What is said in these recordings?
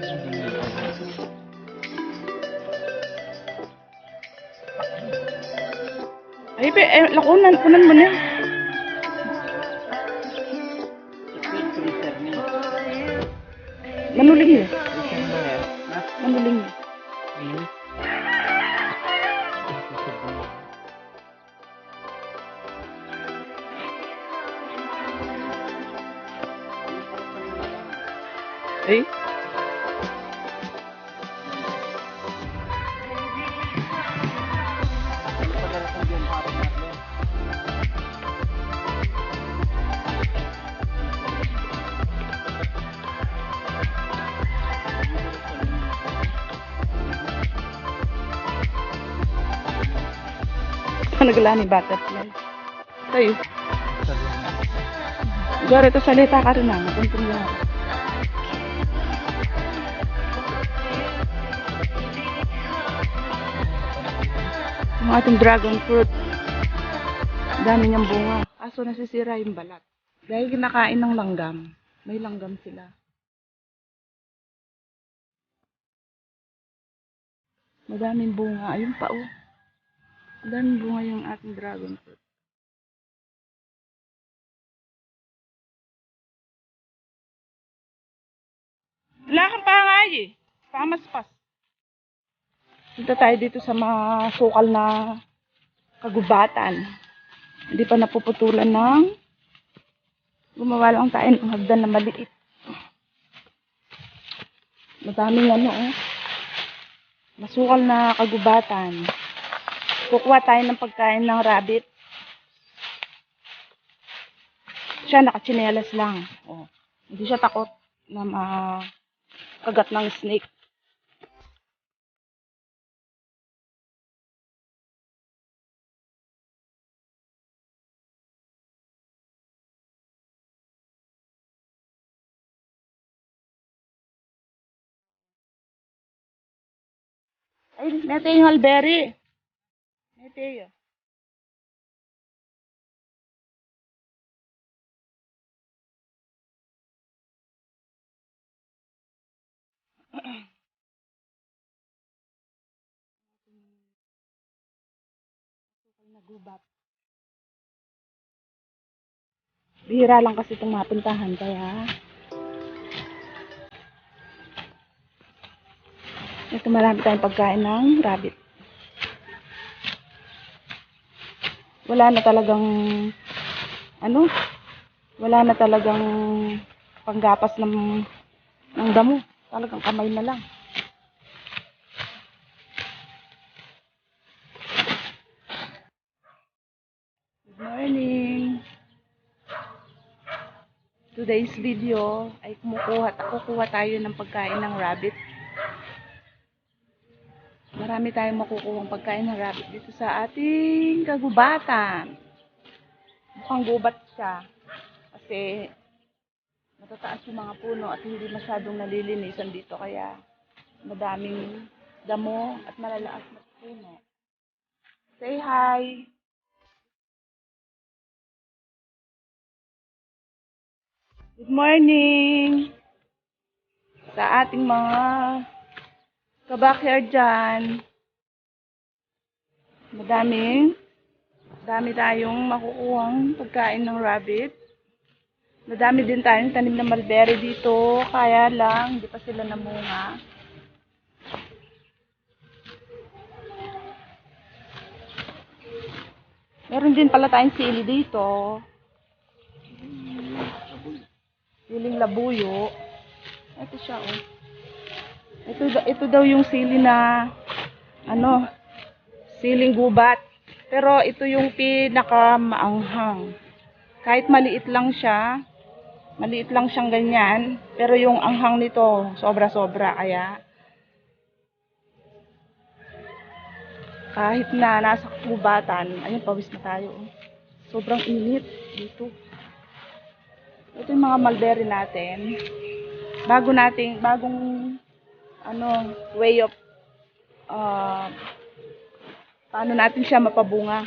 Ay, pe, eh, lakunan, kunan mo na. Manuling na. Manuling na. Eh? Ay. Nagala ni butterfly. Tayo. Gari to salita ka rin na. Magunting Ang ating dragon fruit. Dami niyang bunga. Kaso nasisira yung balat. Dahil kinakain ng langgam. May langgam sila. Madaming bunga. Ayun pa oh. Madaming bunga yung ating dragon fruit. Wala kang pangay eh. Pamaspas. Punta tayo dito sa mga sukal na kagubatan. Hindi pa napuputulan ng gumawa lang tayo ng hagdan na maliit. Madaming ano oh. Masukal na kagubatan. Kukuha tayo ng pagkain ng rabbit. Siya nakachinelas lang. Oh. Hindi siya takot na makagat ng snake. Ay, nete yung halberry. Nete yun. Nagubat. Bihira lang kasi itong mapuntahan, kaya ito marami tayong pagkain ng rabbit. Wala na talagang ano, wala na talagang panggapas ng ng damo. Talagang kamay na lang. Good morning. Today's video ay kumukuha, kukuha tayo ng pagkain ng rabbit. Marami tayong makukuha pagkain ng rabbit dito sa ating kagubatan. Mukhang gubat siya. Kasi matataas yung mga puno at hindi masyadong nalilinisan dito. Kaya madaming damo at malalaas na puno. Say hi! Good morning! Sa ating mga kabakyard dyan. Madaming, dami tayong makukuhang pagkain ng rabbit. Madami din tayong tanim na mulberry dito, kaya lang, hindi pa sila namunga. Meron din pala tayong sili dito. Siling labuyo. Ito siya, oh. Ito, ito daw yung sili na, ano, siling gubat. Pero ito yung pinaka maanghang. Kahit maliit lang siya, maliit lang siyang ganyan, pero yung anghang nito, sobra-sobra. Kaya, kahit na nasa kubatan, ayun, pawis na tayo. oh. Sobrang init dito. Ito yung mga mulberry natin. Bago nating, bagong ano, way of uh, paano natin siya mapabunga.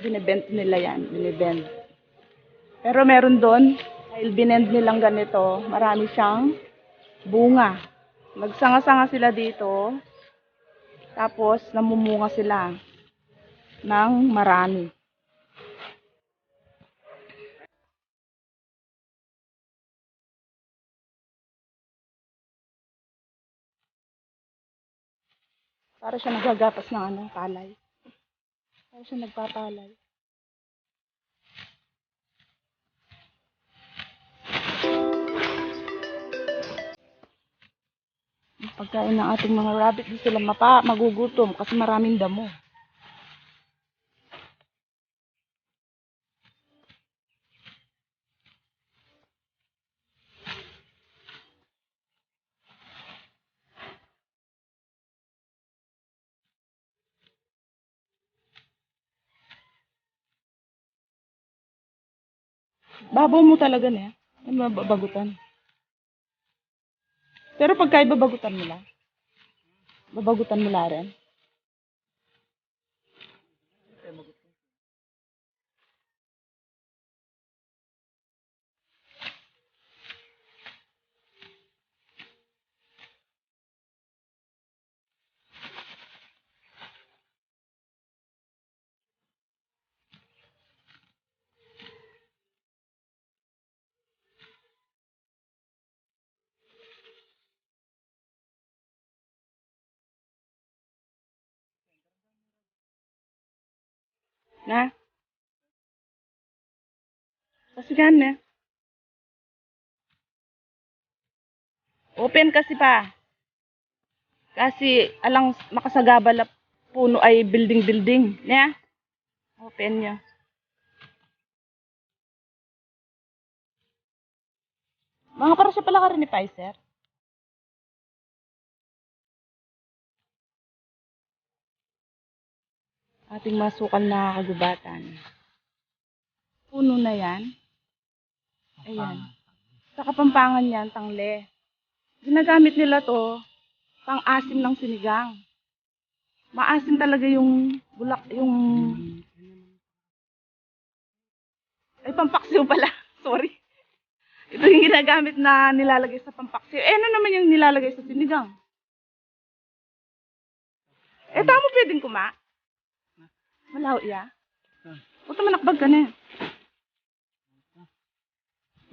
Binibend nila yan, binibend. Pero meron doon, dahil binend nilang ganito, marami siyang bunga. Nagsanga-sanga sila dito, tapos namumunga sila. ng marami. Para siya nagagapas ng ano, palay. Para siya nagpapalay. Pagkain ng ating mga rabbit, di sila mapa, magugutom kasi maraming damo. Babaw mo talaga na Ano babagutan? Pero pagka ibabagutan mo lang, babagutan mo lang rin. Na? Kasi na. Open kasi pa. Kasi alang makasagabal puno ay building-building. Niya? Open niya. Mga para siya pala ka rin ni Pfizer. Ating masukal na kagubatan. Puno na yan. Ayan. Sa kapampangan yan, tangle. Ginagamit nila to pang asim ng sinigang. Maasim talaga yung bulak, yung... Ay, pampaksiw pala. Sorry. Ito yung ginagamit na nilalagay sa pampaksiw. Eh, ano naman yung nilalagay sa sinigang? Eh, tama pwedeng kuma. Malaw iya. Puta manakbag ka na.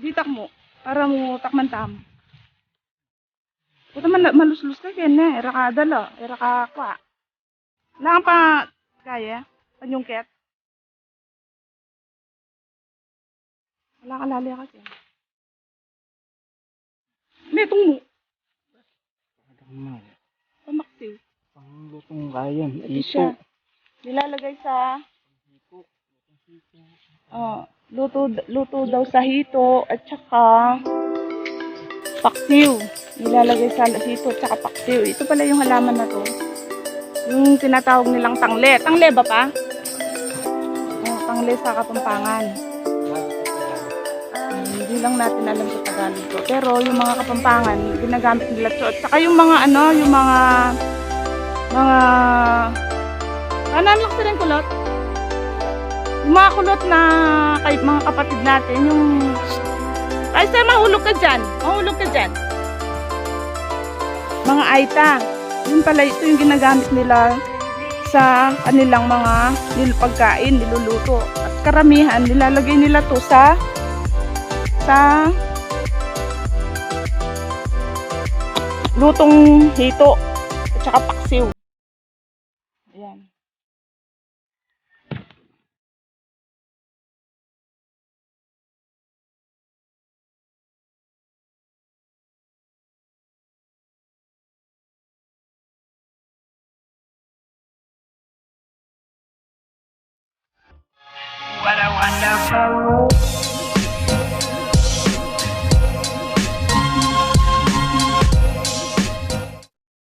Ditak mo. Para mo takman tam. Puta man maluslus ka kaya na. Era ka dala. Era ka kwa. Lang pa kaya. Panyungket. Wala ka lali kasi. May itong mo. Pamaksiw. Panglutong kayan. Ito. Nilalagay sa Oh, luto luto daw sa hito at saka paksiw. Nilalagay sa hito at saka paksiw. Ito pala yung halaman na to. Yung tinatawag nilang tangle. Tangle ba pa? Oh, tangle sa kapampangan. Hmm, hindi lang natin alam sa Tagalog to. Pero yung mga kapampangan, ginagamit nila to. At saka yung mga ano, yung mga mga ano sila yung kulot? Yung mga kulot na kay mga kapatid natin, yung ay sir, mahulog ka dyan. Mahulog ka dyan. Mga aita. Yun pala, ito yung ginagamit nila sa kanilang mga pagkain, niluluto. At karamihan, nilalagay nila to sa sa lutong hito at saka paksiw. wonderful.